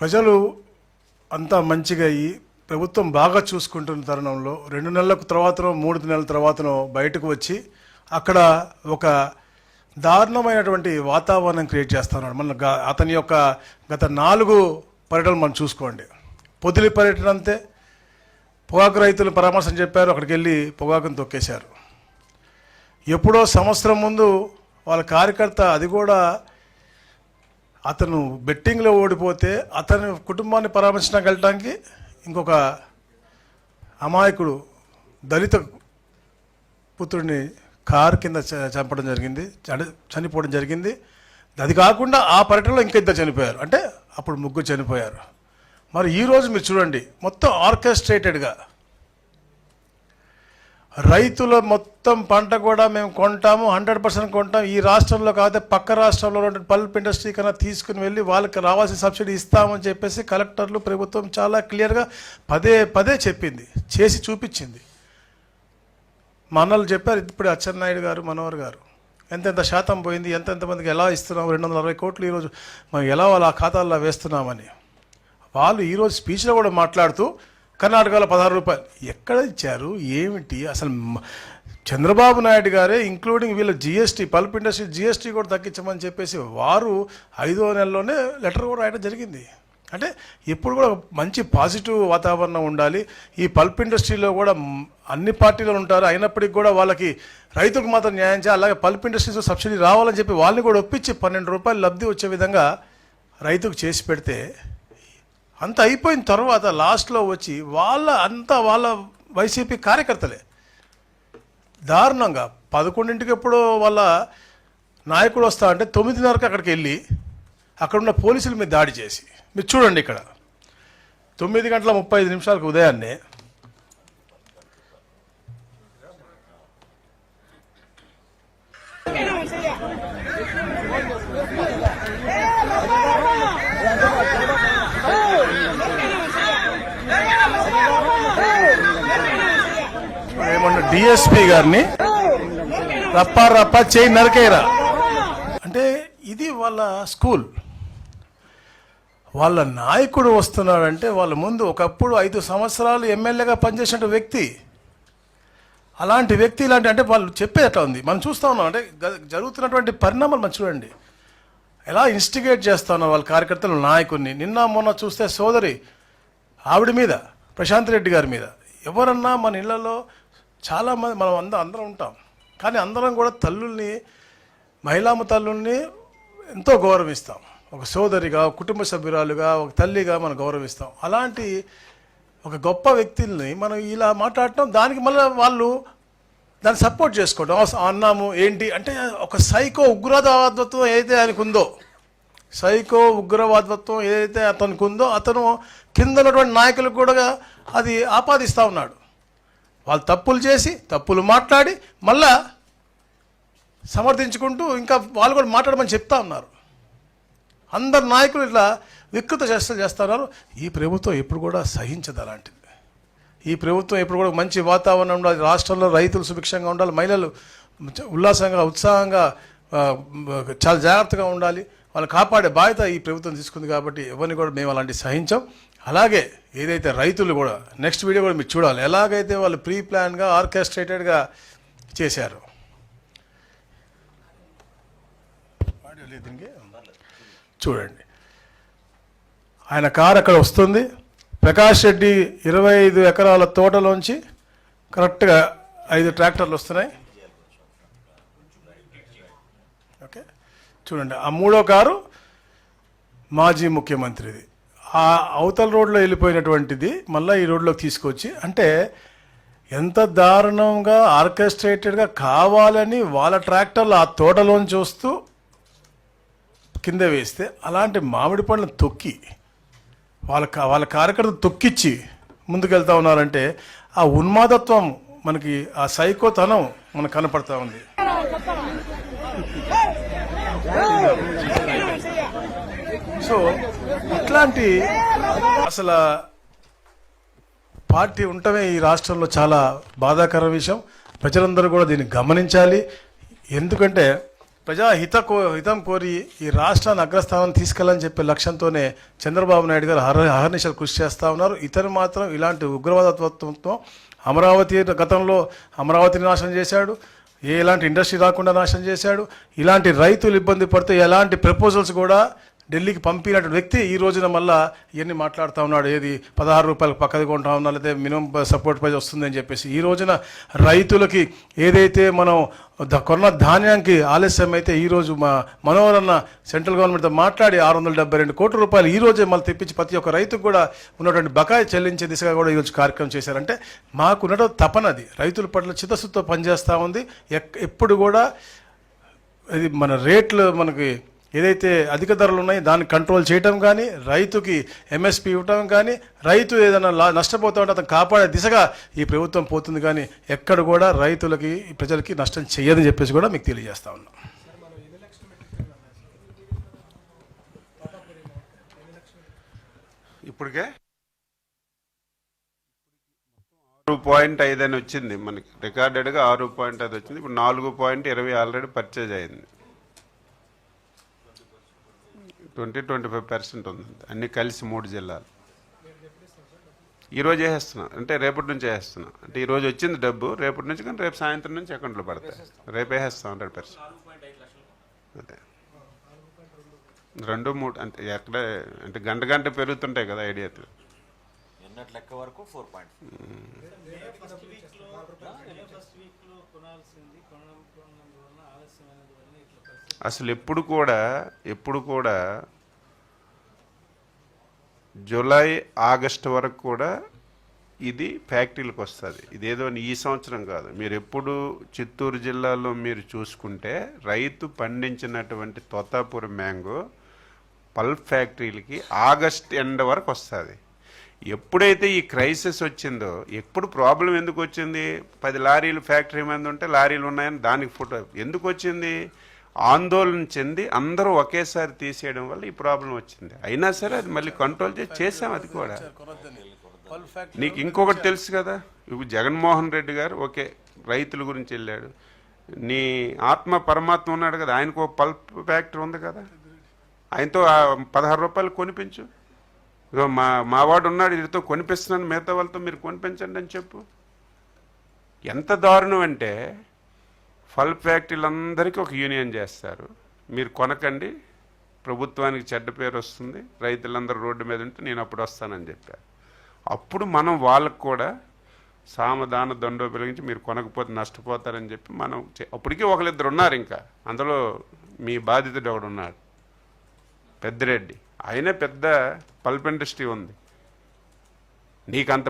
ప్రజలు అంతా మంచిగా అయ్యి ప్రభుత్వం బాగా చూసుకుంటున్న తరుణంలో రెండు నెలలకు తర్వాతనో మూడు నెలల తర్వాతనో బయటకు వచ్చి అక్కడ ఒక దారుణమైనటువంటి వాతావరణం క్రియేట్ చేస్తున్నాడు. మన అతని యొక్క గత నాలుగు పర్యటనలు మనం చూసుకోండి. పొదిలి పర్యటన అంతే. పొగాకు రైతులు పరామర్శం చెప్పారు అక్కడికి వెళ్ళి పొగాకును తొక్కేశారు. ఎప్పుడో సంవత్సరం ముందు వాళ్ళ కార్యకర్త అది కూడా అతను బెట్టింగ్లో ఓడిపోతే అతని కుటుంబాన్ని పరామర్శించడానికి వెళ్ళటానికి ఇంకొక అమాయకుడు దళిత పుత్రుడిని కారు కింద చ- చంపడం జరిగింది. చని- చనిపోవడం జరిగింది. అది కాకుండా ఆ పర్యటనలో ఇంకా ఇద్దరు చనిపోయారు. అంటే అప్పుడు ముగ్గురు చనిపోయారు. మరి ఈరోజు మీరు చూడండి మొత్తం ఆర్కెస్ట్రేటెడ్గా రైతుల మొత్తం పంట కూడా మేము కొంటాము హండ్రెడ్ పర్సెంట్ కొంటాం. ఈ రాష్ట్రంలో కాకపోతే పక్క రాష్ట్రంలో ఉన్న పల్ప్ ఇండస్ట్రీ కన్నా తీసుకుని వెళ్ళి వాళ్ళకి రావాల్సిన సబ్సిడీ ఇస్తామని చెప్పేసి కలెక్టర్లు ప్రభుత్వం చాలా క్లియర్గా పదే పదే చెప్పింది చేసి చూపించింది. మా చెప్పారు ఇప్పుడు అచ్చెన్నాయుడు గారు మనోహర్ గారు ఎంతెంత శాతం పోయింది ఎంతెంత మందికి ఎలా ఇస్తున్నాం రెండు వందల అరవై కోట్లు ఈరోజు మనం ఎలా వాళ్ళ ఖాతాల్లో వేస్తున్నామని. వాళ్ళు ఈరోజు స్పీచ్లో కూడా మాట్లాడుతూ కర్ణాటకలో పదహారు రూపాయలు. ఎక్కడ ఇచ్చారు? ఏమిటి? అసలు చంద్రబాబు నాయుడు గారే ఇంక్లూడింగ్ వీళ్ళ జిఎస్టీ పల్ప్ ఇండస్ట్రీ జిఎస్టీ కూడా తగ్గించమని చెప్పేసి వారు ఐదో నెలలోనే లెటర్ కూడా రాయడం జరిగింది. అంటే ఎప్పుడు కూడా మంచి పాజిటివ్ వాతావరణం ఉండాలి. ఈ పల్ప్ ఇండస్ట్రీలో కూడా అన్ని పార్టీలు ఉంటారు. అయినప్పటికీ కూడా వాళ్ళకి రైతులకు మాత్రం న్యాయం చేయాలి. అలాగే పల్ప్ ఇండస్ట్రీస్ సబ్సిడీ రావాలని చెప్పి వాళ్ళని కూడా ఒప్పించి పన్నెండు రూపాయలు లబ్ధి వచ్చే విధంగా రైతుకు చేసి పెడితే అంత అయిపోయిన తర్వాత లాస్ట్లో వచ్చి వాళ్ళ అంతా వాళ్ళ వైసీపీ కార్యకర్తలే. దారుణంగా పదకొండింటికి ఎప్పుడో వాళ్ళ నాయకుడు వస్తా అంటే తొమ్మిదిన్నరకు అక్కడికి వెళ్ళి అక్కడున్న పోలీసుల మీద దాడి చేసి. మీరు చూడండి ఇక్కడ. తొమ్మిది గంటల ముప్పై ఐదు నిమిషాలకు ఉదయాన్నే డిఎస్పీ గారిని రప్పా రప్పా చేయి నరకేరా అంటే ఇది వాళ్ళ స్కూల్. వాళ్ళ నాయకుడు వస్తున్నాడంటే వాళ్ళ ముందు ఒకప్పుడు ఐదు సంవత్సరాలు ఎమ్మెల్యేగా పనిచేసిన వ్యక్తి. అలాంటి వ్యక్తి ఇలాంటి అంటే వాళ్ళు చెప్పేది ఎట్లా ఉంది? మనం చూస్తా ఉన్నాం. అంటే జరుగుతున్నటువంటి పరిణామాలు మనం చూడండి. ఎలా ఇన్స్టిగేట్ చేస్తా ఉన్నారు వాళ్ళ కార్యకర్తలు నాయకుడిని నిన్న మొన్న చూస్తే సోదరి ఆవిడ మీద ప్రశాంత్ రెడ్డి గారి మీద. ఎవరన్నా మన ఇళ్ళలో చాలామంది మనం అందరం అందరం ఉంటాం. కానీ అందరం కూడా తల్లుల్ని మహిళామ తల్లుల్ని ఎంతో గౌరవిస్తాం. ఒక సోదరిగా కుటుంబ సభ్యురాలుగా ఒక తల్లిగా మనం గౌరవిస్తాం. అలాంటి ఒక గొప్ప వ్యక్తుల్ని మనం ఇలా మాట్లాడటం దానికి మళ్ళీ వాళ్ళు దాన్ని సపోర్ట్ చేసుకోవడం అన్నాము ఏంటి? అంటే ఒక సైకో ఉగ్రవాదత్వం ఏదైతే ఆయనకు ఉందో సైకో ఉగ్రవాదత్వం ఏదైతే అతనికి ఉందో అతను కింద ఉన్నటువంటి కూడా అది ఆపాదిస్తూ ఉన్నాడు. వాళ్ళు తప్పులు చేసి తప్పులు మాట్లాడి మళ్ళా సమర్థించుకుంటూ ఇంకా వాళ్ళు కూడా మాట్లాడమని చెప్తా ఉన్నారు. అందరు నాయకులు ఇట్లా వికృత చేష్టలు చేస్తున్నారు. ఈ ప్రభుత్వం ఎప్పుడు కూడా సహించదు అలాంటిది. ఈ ప్రభుత్వం ఎప్పుడు కూడా మంచి వాతావరణం ఉండాలి రాష్ట్రంలో రైతులు సుభిక్షంగా ఉండాలి మహిళలు ఉల్లాసంగా ఉత్సాహంగా చాలా జాగ్రత్తగా ఉండాలి. వాళ్ళు కాపాడే బాధ్యత ఈ ప్రభుత్వం తీసుకుంది కాబట్టి ఎవరిని కూడా మేము అలాంటి సహించాం. అలాగే ఏదైతే రైతులు కూడా నెక్స్ట్ వీడియో కూడా మీరు చూడాలి. ఎలాగైతే వాళ్ళు ప్రీ ప్లాన్గా ఆర్కెస్ట్రేటెడ్గా చేశారు. చూడండి. ఆయన కారు అక్కడ వస్తుంది. ప్రకాష్ రెడ్డి ఇరవై ఐదు ఎకరాల తోటలోంచి కరెక్ట్గా ఐదు ట్రాక్టర్లు వస్తున్నాయి. ఓకే. చూడండి. ఆ మూడో కారు మాజీ ముఖ్యమంత్రిది. ఆ అవతల రోడ్లో వెళ్ళిపోయినటువంటిది మళ్ళీ ఈ రోడ్లోకి తీసుకొచ్చి అంటే ఎంత దారుణంగా ఆర్కెస్ట్రేటెడ్గా కావాలని వాళ్ళ ట్రాక్టర్లు ఆ తోటలోంచి వస్తూ కింద వేస్తే అలాంటి మామిడి పండ్లను తొక్కి వాళ్ళ కా- వాళ్ళ కార్యకర్త తొక్కిచ్చి ముందుకెళ్తా ఉన్నారంటే ఆ ఉన్మాదత్వం మనకి ఆ సైకోతనం మనకు కనపడతా ఉంది. సో ఇట్లాంటి అసలు పార్టీ ఉండటమే ఈ రాష్ట్రంలో చాలా బాధాకర విషయం. ప్రజలందరూ కూడా దీన్ని గమనించాలి. ఎందుకంటే ప్రజాహిత కో హితం కోరి ఈ రాష్ట్రాన్ని అగ్రస్థానం తీసుకెళ్ళని చెప్పే లక్ష్యంతోనే చంద్రబాబు నాయుడు గారు హర అహర్నిశలు కృషి చేస్తూ ఉన్నారు. ఇతను మాత్రం ఇలాంటి ఉగ్రవాదత్వంతో అమరావతి గతంలో అమరావతిని నాశనం చేశాడు. ఏ ఎలాంటి ఇండస్ట్రీ రాకుండా నాశనం చేశాడు. ఇలాంటి రైతులు ఇబ్బంది పడితే ఎలాంటి ప్రపోజల్స్ కూడా ఢిల్లీకి పంపినటువంటి వ్యక్తి ఈ రోజున మళ్ళా ఇవన్నీ మాట్లాడుతూ ఉన్నాడు. ఏది పదహారు రూపాయలకు పక్కది కొంటా ఉన్నా లేదా మినిమం సపోర్ట్ ప్రైస్ వస్తుందని చెప్పేసి. ఈ రోజున రైతులకి ఏదైతే మనం కొన్న ధాన్యానికి ఆలస్యం అయితే ఈరోజు మా మనోహరన్న సెంట్రల్ గవర్నమెంట్తో మాట్లాడి ఆరు వందల డెబ్బై రెండు కోట్ల రూపాయలు ఈ రోజే మళ్ళీ తెప్పించి ప్రతి ఒక్క రైతుకు కూడా ఉన్నటువంటి బకాయి చెల్లించే దిశగా కూడా ఈరోజు కార్యక్రమం చేశారంటే మాకు ఉన్నటువంటి తపనది రైతుల పట్ల చిత్తశుద్ధితో పనిచేస్తూ ఉంది. ఎక్- ఎప్పుడు కూడా ఇది మన రేట్లు మనకి ఏదైతే అధిక ధరలు ఉన్నాయో దాన్ని కంట్రోల్ చేయటం కానీ రైతుకి ఎంఎస్పి ఇవ్వటం కానీ రైతు ఏదైనా లా- నష్టపోతా ఉంటే అతను కాపాడే దిశగా ఈ ప్రభుత్వం పోతుంది కానీ ఎక్కడ కూడా రైతులకి ప్రజలకి నష్టం చేయదని చెప్పేసి కూడా మీకు తెలియజేస్తా ఉన్నాం. ఇప్పటికే? ఆరు పాయింట్ ఐదు అని వచ్చింది మనకి. రికార్డెడ్గా ఆరు పాయింట్ ఐదు వచ్చింది. ఇప్పుడు నాలుగు పాయింట్ ఇరవై ఆల్రెడీ పర్చేజ్ అయింది. ట్వంటీ ట్వంటీ ఫైవ్ పర్సెంట్ ఉంది అన్ని కలిసి మూడు జిల్లాలు. ఈరోజు వేసేస్తున్నా అంటే రేపటి నుంచి వేస్తున్నా అంటే ఈరోజు వచ్చింది డబ్బు రేపటి నుంచి కానీ రేపు సాయంత్రం నుంచి అకౌంట్లో పడతాయి. రేపు వేసేస్తాం హండ్రెడ్ పర్సెంట్. అదే. రెండు మూడు అంటే ఎక్కడ అంటే గంట గంట పెరుగుతుంటాయి కదా ఐడియాతో నిన్నటి లెక్క వరకు ఫోర్ పాయింట్ అసలు ఎప్పుడు కూడా ఎప్పుడు కూడా జూలై ఆగస్టు వరకు కూడా ఇది ఫ్యాక్టరీలకు వస్తుంది. ఇదేదో ఈ సంవత్సరం కాదు. మీరు ఎప్పుడు చిత్తూరు జిల్లాలో మీరు చూసుకుంటే రైతు పండించినటువంటి తోతాపురం మ్యాంగో పల్ప్ ఫ్యాక్టరీలకి ఆగస్ట్ ఎండ్ వరకు వస్తుంది. ఎప్పుడైతే ఈ క్రైసిస్ వచ్చిందో ఎప్పుడు ప్రాబ్లం ఎందుకు వచ్చింది? పది లారీలు ఫ్యాక్టరీ మీద ఉంటే లారీలు ఉన్నాయని దానికి ఫోటో. ఎందుకు వచ్చింది? ఆందోళన చెంది అందరూ ఒకేసారి తీసేయడం వల్ల ఈ ప్రాబ్లం వచ్చింది. అయినా సరే అది మళ్ళీ కంట్రోల్ చేసి చేసాం అది కూడా. నీకు ఇంకొకటి తెలుసు కదా? ఇప్పుడు జగన్మోహన్ రెడ్డి గారు ఓకే రైతుల గురించి వెళ్ళాడు. నీ ఆత్మ పరమాత్మ ఉన్నాడు కదా ఆయనకు ఒక పల్ప్ ఫ్యాక్టరీ ఉంది కదా? ఆయనతో పదహారు రూపాయలు కొనిపించు. ఇగో మా మావాడు ఉన్నాడు వీరితో కొనిపిస్తున్నాను మిగతా వాళ్ళతో మీరు కొనిపించండి అని చెప్పు. ఎంత దారుణం అంటే ఫల్ ఫ్యాక్టరీలందరికీ ఒక యూనియన్ చేస్తారు. మీరు కొనకండి ప్రభుత్వానికి చెడ్డ పేరు వస్తుంది రైతులందరూ రోడ్డు మీద ఉంటే నేను అప్పుడు వస్తానని చెప్పారు. అప్పుడు మనం వాళ్ళకు కూడా సామదాన దండో పెరిగించి మీరు కొనకపోతే నష్టపోతారని చెప్పి మనం అప్పటికీ అప్పటికే ఒకరిద్దరు ఉన్నారు ఇంకా. అందులో మీ బాధితుడు ఒకడు ఉన్నాడు పెద్దిరెడ్డి. ఆయనే పెద్ద పల్ప్ ఇండస్ట్రీ ఉంది. నీకంత